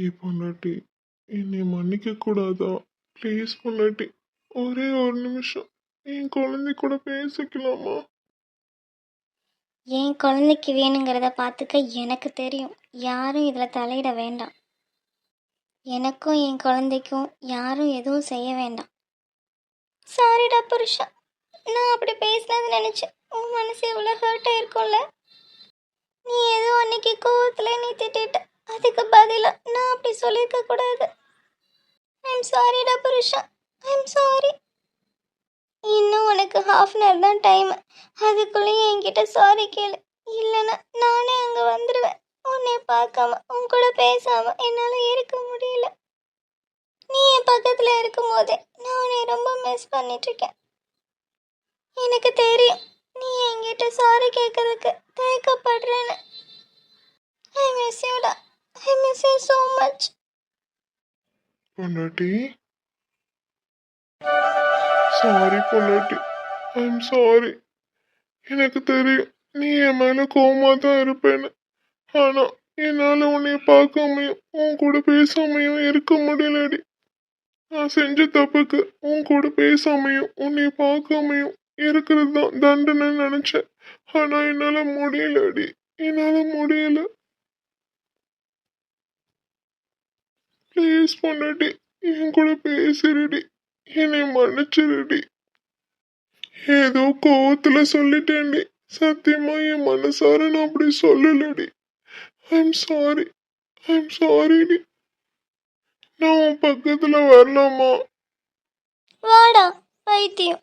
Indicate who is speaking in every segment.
Speaker 1: ஏ பொண்டாட்டி என்னை மன்னிக்க கூடாதா? ப்ளீஸ் பொண்டாட்டி ஒரே ஒரு நிமிஷம். என் குழந்தை கூட பேசிக்கலாமா?
Speaker 2: என் குழந்தைக்கு வேணுங்கிறத பார்த்துக்க எனக்கு தெரியும். யாரும் இதில் தலையிட வேண்டாம். எனக்கும் என் குழந்தைக்கும் யாரும் எதுவும் செய்ய வேண்டாம். சாரிடா புருஷா நான் அப்படி பேசினது நினச்சேன். உன் மனசு எவ்வளோ ஹர்ட் ஆயிருக்கும்ல நீ ஏதோ அன்னைக்கு கோவத்தில் நீ திட்டிட்ட. அதுக்கு பதிலாக நான் அப்படி சொல்லியிருக்க கூடாது. ஐம் சாரிடா புருஷா ஐம் சாரி இன்னும் உனக்கு ஹாஃப் அன் ஹவர் தான் டைம் அதுக்குள்ளேயும் என்கிட்ட சாரி கேளு. இல்லைன்னா நானே அங்கே வந்துடுவேன் உன்னை பார்க்காம உன் கூட பேசாம என்னால் இருக்க முடியல. நீ என் பக்கத்தில் இருக்கும்போதே நான் உன்னை ரொம்ப மிஸ் பண்ணிட்டுருக்கேன். எனக்கு தெரியும் நீ என்கிட்ட சாரி கேட்கறதுக்கு தயக்கப்படுறேன்னு. I miss யூடா I miss you so much
Speaker 1: பொண்டாட்டி. சாரி பொண்டாட்டி. ஐம் சாரி எனக்கு தெரியும் நீ என் மேலே கோவமா தான் இருப்பேன்னு. ஆனா என்னால உன்னை பார்க்காமையும் உன் கூட பேசாமையும் இருக்க முடியலடி. நான் செஞ்ச தப்புக்கு உன் கூட பேசாமையும் உன்னை பார்க்காமையும் இருக்கிறது தான் தண்டனை நினைச்சேன். ஆனா என்னால முடியலடி. என்னால முடியல. ப்ளீஸ் பொண்டாட்டி என் கூட பேசுறடி. என்னை மன்னிச்சிருடி. ஏதோ கோவத்துல சொல்லிட்டேன்டி. சத்தியமா என் மனசார நான் அப்படி சொல்லலடி. ஐம் சாரி ஐம் சாரிடி நான் உன் பக்கத்துல வரலாமா?
Speaker 2: வாடா பைத்தியம்.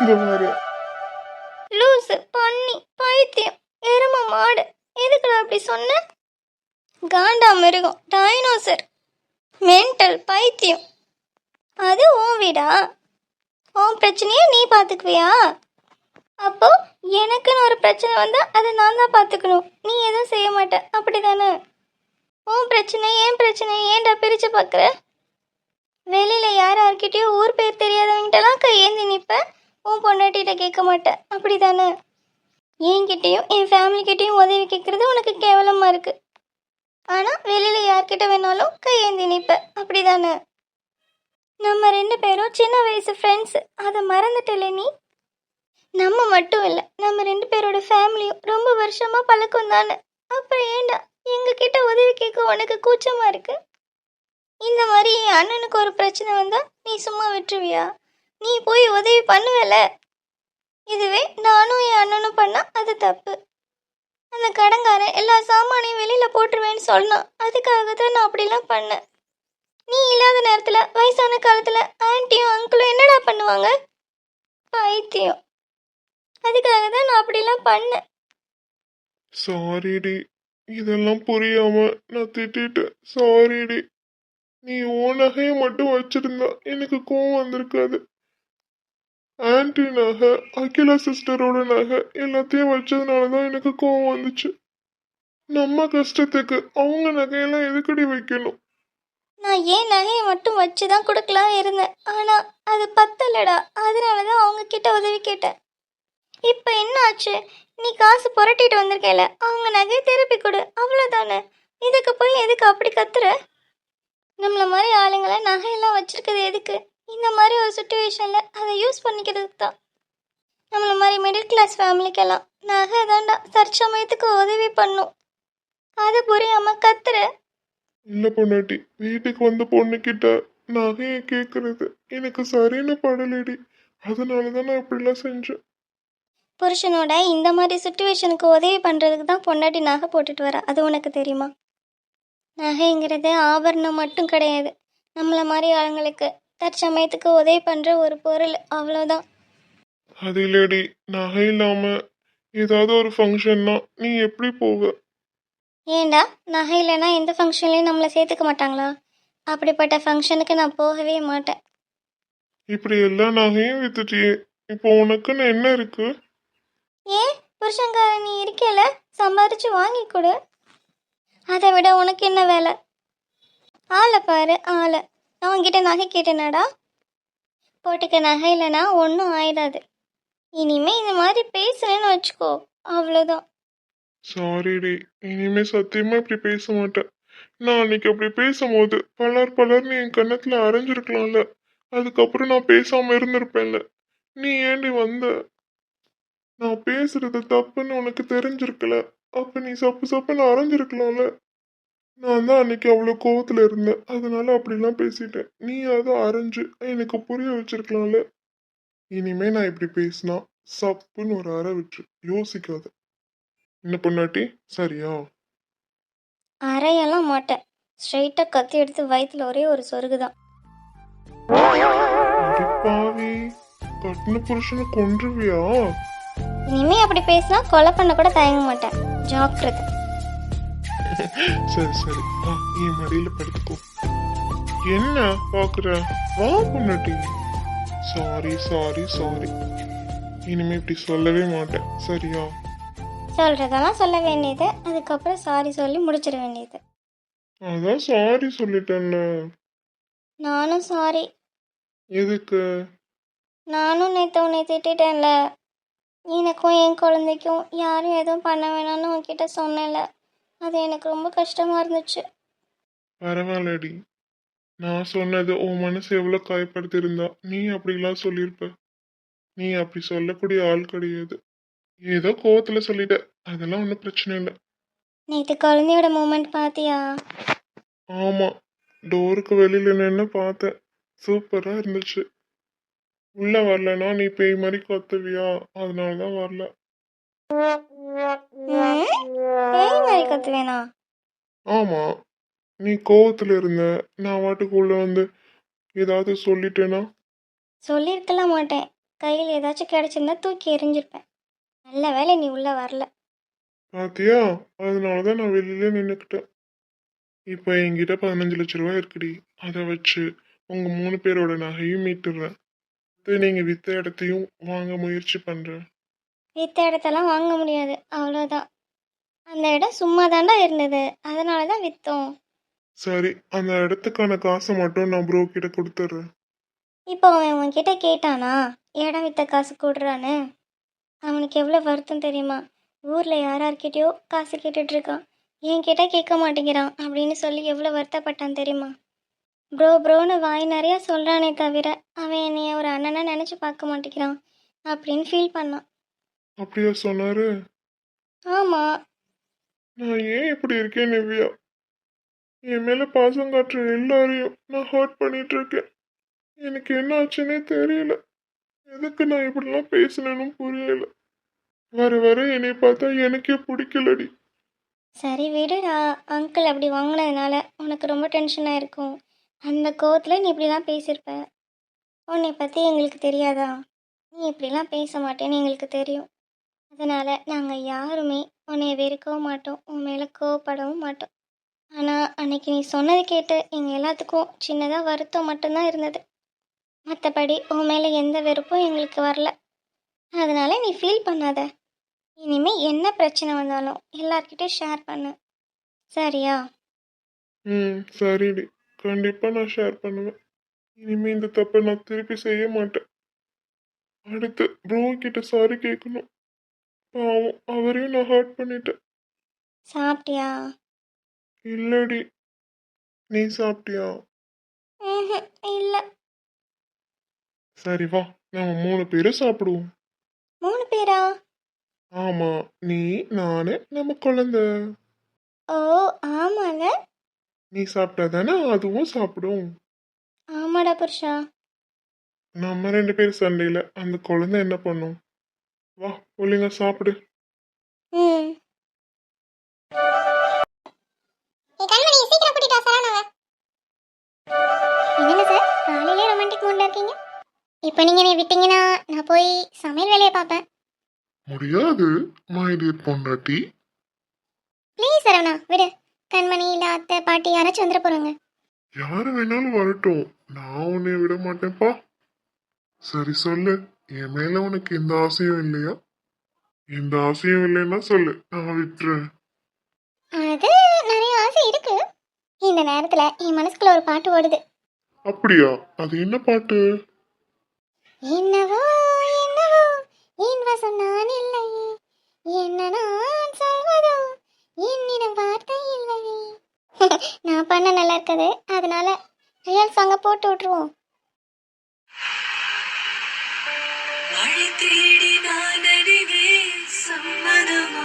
Speaker 1: இந்த மாதிரி
Speaker 2: லூசு பண்ணி பைத்தியம் எரும மாடு. எதுக்குடா அப்படி சொன்ன? காண்டா மிருகம் டைனோசர் மென்டல் பைத்தியம். அது உன் வீடா? உன் பிரச்சனையை நீ பார்த்துக்குவியா அப்போ எனக்குன்னு ஒரு பிரச்சனை வந்தால் அதை நான் தான் பார்த்துக்கணும். நீ எதுவும் செய்ய மாட்ட. அப்படி தானே உன் பிரச்சனை ஏன் பிரச்சனை ஏன்டா பிரித்து பார்க்குற? வெளியில் யார் யார்கிட்டயோ ஊர் பேர் தெரியாதவங்கிட்டலாம் கையேந்தி நிற்பேன் உன் பொண்டாட்டிகிட்ட கேட்க மாட்டேன் அப்படி தானே என்கிட்டயும் என் ஃபேமிலிக்கிட்டேயும் உதவி கேட்குறது உனக்கு கேவலமாக இருக்கு. ஆனால் வெளியில் யார்கிட்ட வேணாலும் கையேந்தி நிற்பேன் அப்படி தானே நம்ம ரெண்டு பேரும் சின்ன வயசு ஃப்ரெண்ட்ஸ் அதை மறந்துட்டல நீ? நம்ம மட்டும் இல்லை நம்ம ரெண்டு பேரோட ஃபேமிலியும் ரொம்ப வருஷமாக பழக்கம் தானே? அப்புறம் ஏண்டா எங்ககிட்ட உதவி கேட்க உனக்கு கூச்சமாக இருக்கு? இந்த மாதிரி என் அண்ணனுக்கு ஒரு பிரச்சனை வந்தால் நீ சும்மா விட்டுருவியா? நீ போய் உதவி பண்ணுவல? இதுவே நானும் என் அண்ணனும் பண்ணா அது தப்பு. அந்த கடங்காரன் எல்லா சாமானையும் வெளியில போட்டுருவேன்னு சொன்னான். அதுக்காக தான் நான் அப்படிலாம் பண்ணேன். நீ இல்லாத நேரத்துல வயசான காலத்துல ஆன்ட்டியும் அங்கிளும் என்னடா பண்ணுவாங்க? பைத்தியம். அதுக்காக தான் நான் அப்படிலாம் பண்ணேன்.
Speaker 1: சாரிடி இதெல்லாம் புரியாம நான் திட்டிட்டேன். சாரிடி நீ உன் நகையை மட்டும் வச்சிருந்தா எனக்கு கோவம் வந்திருக்காது. ஆன்டி நகை அகிலா சிஸ்டரோட நகை எல்லாத்தையும் வச்சதுனால தான் எனக்கு கோவம் வந்துச்சு. நம்ம கஷ்டத்துக்கு அவங்க நகையெல்லாம் எதுக்கடி வைக்கணும்?
Speaker 2: நான் ஏன் நகையை மட்டும் வச்சு தான் கொடுக்கலாம் இருந்தேன். ஆனால் அது பத்தலடா. அதனால தான் அவங்க கிட்ட உதவி கேட்டேன். இப்போ என்ன ஆச்சு? நீ காசு புரட்டிட்டு வந்திருக்கேல அவங்க நகையை திருப்பி கொடு அவ்வளோதானே இதுக்கு போய் எதுக்கு அப்படி கத்துற? நம்மள மாதிரி ஆளுங்களை நகையெல்லாம் வச்சிருக்கிறது எதுக்கு? இந்த மாதிரி ஒரு சுச்சுவேஷனில் அதை யூஸ் பண்ணிக்கிறதுக்கு தான். நம்மள மாதிரி மிடில் கிளாஸ் ஃபேமிலிக்கெல்லாம் நகை தாண்டா தற்சமயத்துக்கு உதவி பண்ணும். அது புரியாம கத்துற?
Speaker 1: இல்ல பொண்ணாட்டி வீட்டுக்கு வந்த பொண்ணுக்கிட்ட நகையை கேட்கறது எனக்கு சரியான படலடி. அதனால தான் நான் இப்படிலாம் செஞ்சேன்.
Speaker 2: புருஷனோட இந்த மாதிரி சுச்சுவேஷனுக்கு உதவி பண்ணுறதுக்கு தான் பொண்டாட்டி நகை போட்டுட்டு வரா. அது உனக்கு தெரியுமா? நகைங்கிறது ஆபரணம் மட்டும் கிடையாது. நம்மள மாதிரி ஆளுங்களுக்கு தற்சமயத்துக்கு உதவி பண்ணுற ஒரு பொருள். அவ்வளோதான்
Speaker 1: அது இல்லடி. நகை இல்லாம ஏதாவது ஒரு ஃபங்க்ஷன்னா நீ எப்படி போவ?
Speaker 2: ஏண்டா? நகை இல்லைன்னா எந்த ஃபங்க்ஷன்லையும் நம்மளை சேர்த்துக்க மாட்டாங்களா? அப்படிப்பட்ட ஃபங்க்ஷனுக்கு நான் போகவே மாட்டேன்.
Speaker 1: இப்படி எல்லா நகையும் வித்துட்டியே. இப்போ உனக்குன்னு என்ன இருக்கு?
Speaker 2: ஏன் புருஷங்கார நீ இருக்கல சம்பாதிச்சு வாங்கி கொடு. அதை விட உனக்கு என்ன வேலை? ஆளை பாரு ஆளை. நான் உன்கிட்ட நகை கேட்டேனாடா? போட்டுக்க நகை இல்லைனா ஒன்றும் ஆயிடாது இனிமே இந்த மாதிரி பேசுறேன்னு வச்சுக்கோ அவ்வளோதான்
Speaker 1: சாரிடி இனிமே சத்தியமா இப்படி பேச மாட்டேன். நான் அன்னைக்கு அப்படி பேசும்போது பலர் பலர்னு என் கன்னத்துல அரைஞ்சிருக்கலாம்ல. அதுக்கப்புறம் நான் பேசாம இருந்திருப்பேன்ல. நீ ஏண்டி வந்த? நான் பேசுறது தப்புன்னு உனக்கு தெரிஞ்சிருக்கல. அப்ப நீ சப்பு சப்புன்னு அரைஞ்சிருக்கலாம்ல. நான் தான் அன்னைக்கு அவ்வளோ கோவத்துல இருந்தேன். அதனால அப்படிலாம் பேசிட்டேன். நீ அதை அரைஞ்சு எனக்கு புரிய வச்சிருக்கலாம்ல. இனிமே நான் இப்படி பேசினா சப்புன்னு ஒரு அறை விட்டு யோசிக்காத. என்ன பொண்ணாட்டி சரியா?
Speaker 2: அறையெல்லாம் மாட்டேன். ஸ்ட்ரைட்டாக கத்தி எடுத்து வயிற்றுல ஒரே ஒரு சொருகு தான்
Speaker 1: பாவி கட்டின புருஷனை கொன்றுவியா?
Speaker 2: இனிமே அப்படி பேசினா கொலை பண்ண கூட தயங்க மாட்டேன். ஜாக்கிரதை.
Speaker 1: சரி சரி. வா என் மடியில படுத்துக்கோ. என்ன பாக்குற? வா பொண்ணாட்டி சாரி சாரி சாரி இனிமே இப்படி சொல்லவே மாட்டேன். சரியா?
Speaker 2: சொல்கிறதெல்லாம் சொல்ல வேண்டியது. அதுக்கப்புறம் சாரி சொல்லி முடிச்சிட வேண்டியது.
Speaker 1: அதான் சாரி சொல்லிட்டேன்ல.
Speaker 2: நானும் சாரி
Speaker 1: எதுக்கு?
Speaker 2: நானும் நேற்று உன்னை திட்டேன்ல எனக்கும் என் குழந்தைக்கும் யாரும் எதுவும் பண்ண வேணாம்னு உன்கிட்ட சொன்னேன்ல. அது எனக்கு ரொம்ப கஷ்டமாக இருந்துச்சு.
Speaker 1: பரவாயில்லடி. நான் சொன்னது உன் மனசு எவ்வளவு காயப்படுத்திருந்தா நீ அப்படிலாம் சொல்லியிருப்ப. நீ அப்படி சொல்லக்கூடிய ஆள் கிடையாது. ஏதோ கோவத்துல சொல்லிட்ட. அதெல்லாம் ஒன்றும் பிரச்சனை இல்லை.
Speaker 2: நேற்று குழந்தையோட மூமெண்ட் பார்த்தியா
Speaker 1: ஆமா. டோருக்கு வெளியில நின்று பார்த்தேன். சூப்பரா இருந்துச்சு. உள்ள வரலனா நீ பேய் மாதிரி கத்துவியா? அதனால தான் வரல?
Speaker 2: பேய் மாதிரி கத்துவேனா?
Speaker 1: ஆமா. நீ கோவத்துல இருந்த. நான் வாட்டுக்கு உள்ள வந்து ஏதாவது சொல்லிட்டேனா?
Speaker 2: சொல்லியிருக்கலாம் மாட்டேன். கையில் ஏதாச்சும் கிடச்சிருந்தா தூக்கி எறிஞ்சிருப்பேன். நல்ல வேளை நீ உள்ளே வரல.
Speaker 1: பாத்தியா? அதனால தான் நான் வெளியில நின்றுக்கிட்டேன் இப்போ என்கிட்ட பதினஞ்சு லட்ச ரூபாய் இருக்குடி. அதை வச்சு உங்க மூணு பேரோட நகையும் மீட்டுடுறேன் அடுத்து நீங்க வித்த இடத்தையும் வாங்க முயற்சி பண்றேன்.
Speaker 2: வித்த இடத்தெல்லாம் வாங்க முடியாது அவ்வளோதான் அந்த இடம் சும்மா தாண்டா இருந்தது அதனால தான் விற்றோம்
Speaker 1: சரி அந்த இடத்துக்கான காசை மட்டும் நான் ப்ரோ கிட்ட கொடுத்துட்றேன்.
Speaker 2: இப்போ அவன் உன்கிட்ட கேட்டானா இடம் வித்த காசு கொடுறான்னு? அவனுக்கு எவ்வளோ வருத்தம் தெரியுமா? ஊரில் யார் யார்கிட்டயோ காசு கேட்டுட்டு இருக்கான். என்கிட்ட கேட்க மாட்டேங்கிறான் அப்படின்னு சொல்லி எவ்வளோ வருத்தப்பட்டான் தெரியுமா? ப்ரோ ப்ரோன்னு வாய் நிறையா சொல்கிறானே தவிர அவன் என்னைய ஒரு அண்ணனா நினச்சி பார்க்க மாட்டேங்கிறான் அப்படின்னு ஃபீல் பண்ணான்.
Speaker 1: அப்படியா சொன்னாரு?
Speaker 2: ஆமாம்
Speaker 1: நான் ஏன் இப்படி இருக்கேன் நிவ்யா? என் மேல பாசம் காட்டுற எல்லாரையும் நான் ஹர்ட் பண்ணிட்டு இருக்கேன் எனக்கு என்ன ஆச்சுன்னே தெரியல. எதுக்கு நான் இப்படிலாம் பேசினேன்னு புரியல. வர வர என்னை பார்த்தா எனக்கே பிடிக்கலடி.
Speaker 2: சரி விடுடா அங்கிள் அப்படி வாங்கினதுனால உனக்கு ரொம்ப டென்ஷனாக இருக்கும். அந்த கோவத்தில் நீ இப்படிலாம் பேசியிருப்ப. உன்னை பற்றி எங்களுக்கு தெரியாதா? நீ இப்படிலாம் பேச மாட்டேன்னு எங்களுக்கு தெரியும். அதனால் நாங்கள் யாருமே உன்னை வெறுக்கவும் மாட்டோம். உன் மேலே கோவப்படவும் மாட்டோம். ஆனால் அன்னைக்கு நீ சொன்னது கேட்டு எங்கள் எல்லாத்துக்கும் சின்னதாக வருத்தம் மட்டும்தான் இருந்தது. மற்றபடி உன் மேலே எந்த வெறுப்பும் எங்களுக்கு வரல. அதனால் நீ ஃபீல் பண்ணாத. இனிமேல் என்ன பிரச்சனை வந்தாலும் எல்லார்கிட்டையும் ஷேர் பண்ணு. சரியா?
Speaker 1: ம் சரிடி. கண்டிப்பா நான் ஷேர் பண்ணுவேன். இனிமே இந்த தப்பை நான் திருப்பி செய்ய மாட்டேன். அடுத்து ப்ரோ கிட்ட சாரி கேட்கணும் பாவம் அவரையும் நான் ஹர்ட் பண்ணிட்டேன்.
Speaker 2: சாப்பிட்டியா?
Speaker 1: இல்லடி. நீ சாப்பிட்டியா?
Speaker 2: இல்ல.
Speaker 1: சரி வா நம்ம மூணு பேரும் சாப்பிடுவோம்.
Speaker 2: மூணு பேரா?
Speaker 1: ஆமா நீ நானு நம்ம குழந்தை.
Speaker 2: ஓ ஆமால
Speaker 1: நீ சாப்பிட்டா தானே அதுவும் சாப்பிடும்.
Speaker 2: ஆமாடா புருஷா.
Speaker 1: நம்ம ரெண்டு பேரும் சண்டையில. அந்த குழந்தை என்ன பண்ணும்? வா ஒழுங்கா சாப்பிடு.
Speaker 2: ம். இப்போ நீங்க என்னை விட்டீங்கன்னா நான் போய் சமையல் வேலையை பார்ப்பேன்.
Speaker 1: முடியாது மை டியர் பொண்டாட்டி.
Speaker 2: ப்ளீஸ் சரவணா விடு. கண்மணி இல்ல அத்தை பாட்டி யாராச்சும் வந்துட போறாங்க.
Speaker 1: யாரு வேணாலும் வரட்டும். நான் உன்னை விட மாட்டேன்ப்பா. சரி சொல்லு. என் மேல உனக்கு எந்த ஆசையும் இல்லையா? எந்த ஆசையும் இல்லைன்னா சொல்லு. நான் விட்டுறேன்.
Speaker 2: அது நிறைய ஆசை இருக்கு. இந்த
Speaker 3: நேரத்துல என் மனசுக்குள்ள ஒரு பாட்டு ஓடுது.
Speaker 1: அப்படியா? அது என்ன பாட்டு?
Speaker 3: என்னவோ என்னவோ என் வசம் நான் இல்லை. என்ன நான் சொல்வதோ என்னிடம் வார்த்தை இல்லை நான் பண்ண நல்லா இருக்குது. அதனால ரியல் சாங்க போட்டு விட்டுருவோம்.
Speaker 4: சம்மதமா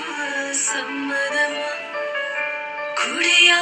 Speaker 4: சம்மதமா? குடியா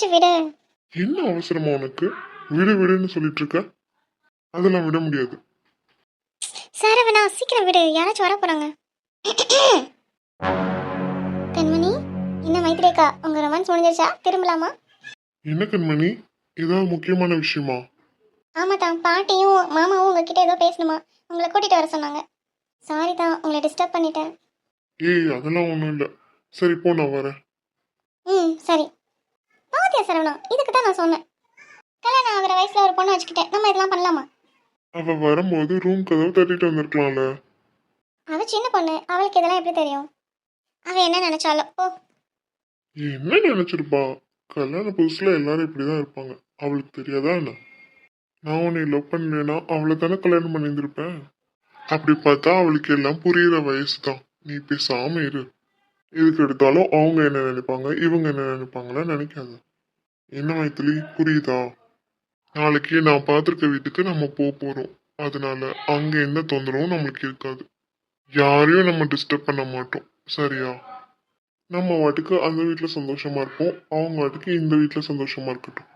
Speaker 4: சரி
Speaker 3: இப்பயாச்சும் விடு.
Speaker 1: என்ன அவசரமா உனக்கு? விடு விடுன்னு சொல்லிட்டு இருக்க அதெல்லாம் விட முடியாது.
Speaker 3: சரவணா சீக்கிரம் விடு. யாராச்சும் வர போறாங்க. கண்மணி என்ன மைத்ரேக்கா உங்க ரொமான்ஸ் முடிஞ்சிருச்சா? திரும்பலாமா?
Speaker 1: என்ன கண்மணி? ஏதாவது முக்கியமான விஷயமா?
Speaker 3: ஆமா தான் பாட்டியும் மாமாவும் உங்ககிட்ட ஏதோ பேசணுமா? உங்களை கூட்டிட்டு வர சொன்னாங்க. சாரி தான் உங்களை டிஸ்டர்ப் பண்ணிட்டேன்.
Speaker 1: ஏய் அதெல்லாம் ஒன்றும் இல்லை. சரி போ நான் வரேன்.
Speaker 3: ம் சரி. பாத்தியா சரவணா இதுக்கு தான் நான் சொன்னேன். கல்யாணம் ஆகிற வயசுல ஒரு பொண்ணு வச்சுக்கிட்டேன் நம்ம இதெல்லாம் பண்ணலாமா?
Speaker 1: அவ வரும்போது ரூம் கதவு தட்டிட்டு வந்திருக்கலாம்ல.
Speaker 3: அவ சின்ன பொண்ணு அவளுக்கு இதெல்லாம் எப்படி தெரியும்? அவ என்ன நினைச்சாலும் ஓ
Speaker 1: என்ன நினைச்சிருப்பா? கல்யாண புதுசுல எல்லாரும் இப்படிதான் இருப்பாங்க. அவளுக்கு தெரியாதா என்ன? நான் உன்னை லவ் பண்ணேன்னா அவளை தானே கல்யாணம் பண்ணியிருந்திருப்பேன்? அப்படி பார்த்தா அவளுக்கு எல்லாம் புரியுற வயசு தான் நீ பேசாம இரு. எதுக்கு எடுத்தாலும் அவங்க என்ன நினைப்பாங்க இவங்க என்ன நினைப்பாங்களா நினைக்காத. என்ன மைத்திலி? புரியுதா? நாளைக்கு நான் பார்த்துருக்க வீட்டுக்கு நம்ம போக போறோம். அதனால அங்க எந்த தொந்தரவும் நம்மளுக்கு இருக்காது. யாரையும் நம்ம டிஸ்டர்ப் பண்ண மாட்டோம். சரியா? நம்ம வாட்டுக்கு அந்த வீட்டில் சந்தோஷமா இருப்போம். அவங்க வாட்டுக்கு இந்த வீட்டில் சந்தோஷமா இருக்கட்டும்.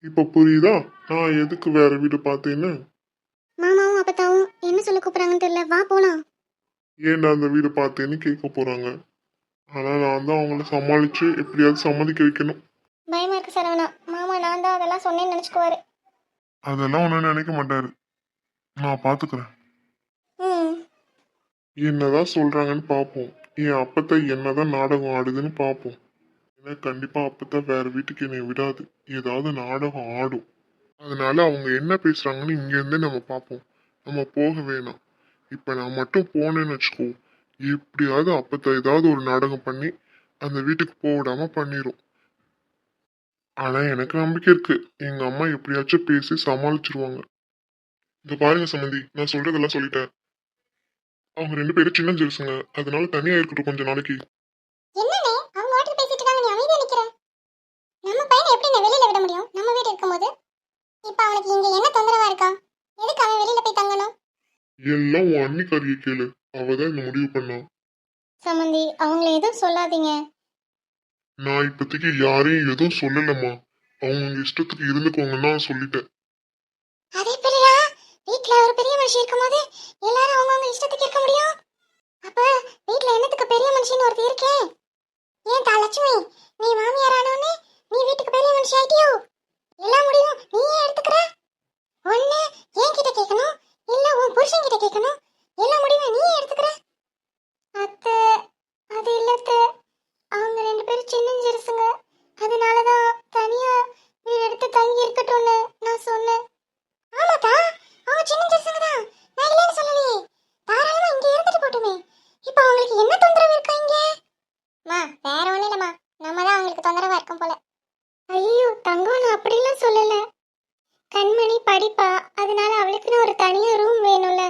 Speaker 1: இப்போ புரியுதா? நான் எதுக்கு வேற வீடு பார்த்தேன்னு?
Speaker 3: மாமாவும் அப்பத்தாவும் என்ன சொல்ல கூப்பிடுறாங்கன்னு தெரியல. வா போலாம்.
Speaker 1: ஏன்டா அந்த வீடு பார்த்தேன்னு கேட்க போறாங்க. ஆனா நான் தான் அவங்கள சமாளிச்சு எப்படியாவது சம்மதிக்க வைக்கணும்.
Speaker 3: பயமா இருக்கு சரவணா. மாமா நான் தான் அதெல்லாம் சொன்னேன்னு நினச்சிக்குவாரு.
Speaker 1: அதெல்லாம் ஒன்றும் நினைக்க மாட்டாரு. நான் பார்த்துக்கிறேன்
Speaker 3: ம்.
Speaker 1: என்னதான் சொல்றாங்கன்னு பார்ப்போம் என் அப்பத்தை என்னதான் நாடகம் ஆடுதுன்னு பார்ப்போம் ஏன்னா கண்டிப்பா அப்பத்தை வேற வீட்டுக்கு என்னை விடாது. ஏதாவது நாடகம் ஆடும். அதனால அவங்க என்ன பேசுறாங்கன்னு இங்க இருந்தே நம்ம பார்ப்போம் நம்ம போக வேணாம். இப்ப நான் மட்டும் போனேன்னு வச்சுக்கோ. எப்படியாவது அப்பத்தை ஏதாவது ஒரு நாடகம் பண்ணி அந்த வீட்டுக்கு போக விடாம பண்ணிரும். ஆனா எனக்கு நம்பிக்கை இருக்கு. எங்க அம்மா எப்படியாச்சும் பேசி சமாளிச்சிருவாங்க. இந்த பாருங்க சம்மந்தி நான் சொல்றதெல்லாம் சொல்லிட்டேன். அவங்க ரெண்டு பேரும் சின்ன ஜெருசுங்க அதனால தனியா இருக்கட்டும் கொஞ்ச நாளைக்கு.
Speaker 3: நம்ம பையனை எப்படி நான் வெளியில விட முடியும்? நம்ம வீடு இருக்கும்போது? இப்போ அவனுக்கு இங்க என்ன தொந்தரவா இருக்கா? எதுக்கு அவன் வெளியில போய் தங்கணும்?
Speaker 1: எல்லாம் உன் அன்னிக்காரியை கேளு. அவதான் இந்த முடிவு பண்ணா.
Speaker 3: சம்மந்தி அவங்கள எதுவும் சொல்லாதீங்க.
Speaker 1: நான் இப்போதைக்கு யாரையும் எதுவும் சொல்லலம்மா. அவங்க இஷ்டத்துக்கு இருந்துக்கோங்கன்னு சொல்லிட்டேன்.
Speaker 3: அதே பிள்ளையா? வீட்ல ஒரு பெரிய மனுஷன் இருக்கும்போது எல்லாரும் அவங்கவங்க இஷ்டத்துக்கு இருக்க முடியும்? அப்ப வீட்ல என்னத்துக்கு பெரிய மனுஷன் ஒருத்தர் இருக்கேன் ஏன் தா லட்சுமி நீ மாமியார் ஆனவனே நீ வீட்டுக்கு பெரிய மனுஷன் ஆயிட்டியோ? எல்லா முடிவும் நீயே எடுத்துக்கிற? ஒண்ணு என் கிட்ட கேட்கணும் இல்ல உன் புருஷன் கிட்ட கேட்கணும் எல்லா முடிவும் நீயே எடுத்துக்கிற? அத்தை அது இல்லத்தை அவங்க ரெண்டு பேரும் சின்னஞ்சிருசுங்க அதனாலதான் தனியா வீடு எடுத்து தங்கி இருக்கட்டும்னு நான் சொன்னேன். ஆமாக்கா அவங்க சின்னஞ்சிருசுங்க தான். நான் இல்லைன்னு சொல்லலையே தாராளமா இங்க இருந்துட்டு போட்டுமே இப்போ அவங்களுக்கு என்ன தொந்தரவு இருக்கா இங்க மா வேற ஒண்ணும் இல்லம்மா நம்ம தான் அவங்களுக்கு தொந்தரவா இருக்கும் போல ஐயோ தங்கம் நான் அப்படிலாம் சொல்லல கண்மணி படி படிப்பா அதனால அவளுக்குன்னு ஒரு தனியாக ரூம் வேணும்ல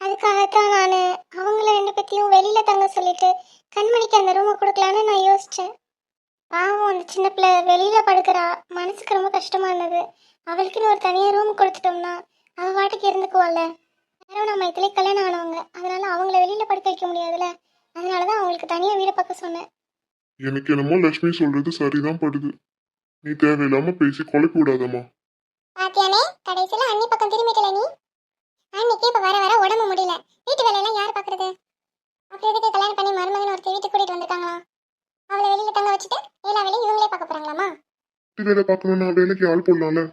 Speaker 3: அதுக்காகத்தான் நான் அவங்கள ரெண்டு பேத்தையும் வெளியில தங்க சொல்லிட்டு கண்மணிக்கு அந்த ரூமை கொடுக்கலான்னு நான் யோசிச்சேன் பாவம் அந்த சின்ன பிள்ளை வெளியில படுக்கிறா மனசுக்கு ரொம்ப கஷ்டமா இருந்தது அவளுக்குன்னு ஒரு தனியாக ரூம் கொடுத்துட்டோம்னா அவள் வாட்டுக்கு இருந்துக்குவாள்ல யாரோ நம்ம இதிலே கல்யாணம் ஆனவங்க அதனால அவங்கள வெளியில படுக்க வைக்க முடியாதுல்ல அதனால தான் அவங்களுக்கு தனியாக வீடை பார்க்க சொன்னேன்.
Speaker 1: எனக்கு என்னமோ லட்சுமி சொல்றது சரிதான் படுது. நீ தேவையில்லாம பேசி குழப்பி விடாதம்மா.
Speaker 3: பாத்தியானே கடைசியில அண்ணி பக்கம் திரும்பிட்டல நீ? அன்னைக்கு இப்ப வர வர உடம்பு முடியல. வீட்டு வேலையெல்லாம் யார் பாக்குறது? அப்புறம் எதுக்கு கல்யாணம் பண்ணி மருமகன் ஒருத்தர் வீட்டுக்கு கூட்டிட்டு வந்திருக்காங்களா? அவளை வெளியில தங்க வச்சுட்டு எல்லா வேலையும் இவங்களே பார்க்க போறாங்களாமா
Speaker 1: வீட்டு வேலை பார்க்கணும்னா வேலைக்கு ஆள் போடலாம்ல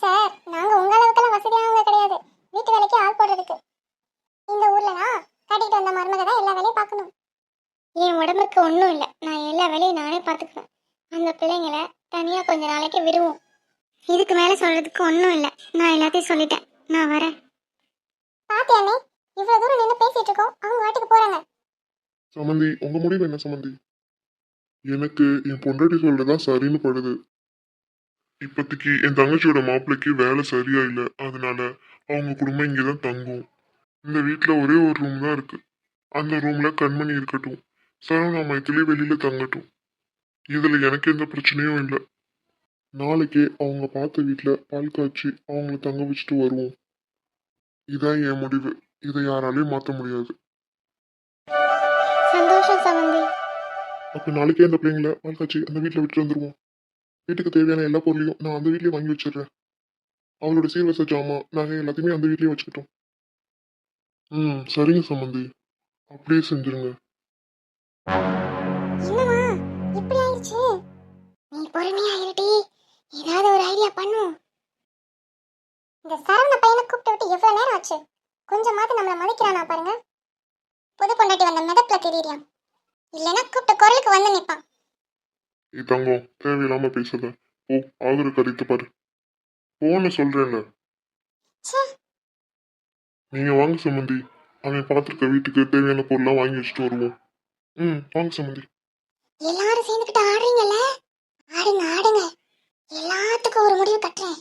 Speaker 3: சார் நாங்க உங்க அளவுக்கெல்லாம் வசதியானவங்க கிடையாது வீட்டு வேலைக்கு ஆள் போடுறதுக்கு இந்த ஊர்லனா கட்டிட்டு வந்த மருமக தான் எல்லா வேலையும் பார்க்கணும் என் உடம்புக்கு ஒன்றும் இல்லை நான் எல்லா வேலையும் நானே பார்த்துக்குவேன் அந்த பிள்ளைங்கள தனியா கொஞ்ச நாளைக்கு விடுவோம். இதுக்கு மேல சொல்றதுக்கு ஒன்றும் இல்லை. நான் எல்லாத்தையும் சொல்லிட்டேன். நான் வரேன். பாத்தியானே இவ்வளவு தூரம் நின்று பேசிட்டு இருக்கோம். அவங்க வாட்டுக்கு போறாங்க.
Speaker 1: சமந்தி உங்க முடிவு என்ன சமந்தி? எனக்கு என் பொண்டாட்டி சொல்றதுதான் சரின்னு படுது. இப்போதைக்கு என் தங்கச்சியோட மாப்பிள்ளைக்கு வேலை சரியா இல்லை. அதனால அவங்க குடும்பம் இங்கதான் தங்கும். இந்த வீட்டில் ஒரே ஒரு ரூம் தான் இருக்கு. அந்த ரூம்ல கண்மணி இருக்கட்டும். சரவணா மைத்திலே வெளியில தங்கட்டும். இதுல எனக்கு எந்த பிரச்சனையும் இல்லை. நாளைக்கே அவங்க பார்த்த வீட்டில் பால் காய்ச்சி அவங்கள தங்க வச்சுட்டு வருவோம். இதான் என் முடிவு. இதை யாராலையும் மாற்ற முடியாது.
Speaker 3: சந்தோஷம் சமந்தி.
Speaker 1: அப்போ நாளைக்கே அந்த பிள்ளைங்கள பால் காய்ச்சி அந்த வீட்டில் விட்டுட்டு வந்துடுவோம் வீட்டுக்கு தேவையான எல்லா பொருளையும் நான் அந்த வீட்லயே வாங்கி வச்சிடுறேன். அவளோட சீர்வச ஜாமான் நகை எல்லாத்தையுமே அந்த வீட்லயே வச்சுக்கிட்டோம். ம் சரிங்க சம்மந்தி அப்படியே செஞ்சிருங்க.
Speaker 3: பொறுமையா இருடி ஏதாவது ஒரு ஐடியா பண்ணும். இந்த சரவண பையனை கூப்பிட்டு விட்டு எவ்வளவு நேரம் ஆச்சு? கொஞ்சமாவது நம்மள மதிக்கிறானா பாருங்க. புது பொண்டாட்டி வந்த மிதப்புல தெரியறியாம். இல்லைன்னா கூப்பிட்ட குரலுக்கு வந்து நிப்பான்
Speaker 1: ஏ தங்கம் தேவையில்லாம பேசாத. ஓ ஆகுற கருத்து பாரு. போன்னு சொல்றேன்ல. நீங்க வாங்க சம்மந்தி அவன் பார்த்துருக்க வீட்டுக்கு தேவையான பொருள்லாம் வாங்கி வச்சுட்டு வருவோம். ம் வாங்க சம்மந்தி
Speaker 3: எல்லாரும் சேர்ந்துக்கிட்டு ஆடுங்க. ஆடுங்க எல்லாத்துக்கும் ஒரு முடிவு கட்டுறேன்.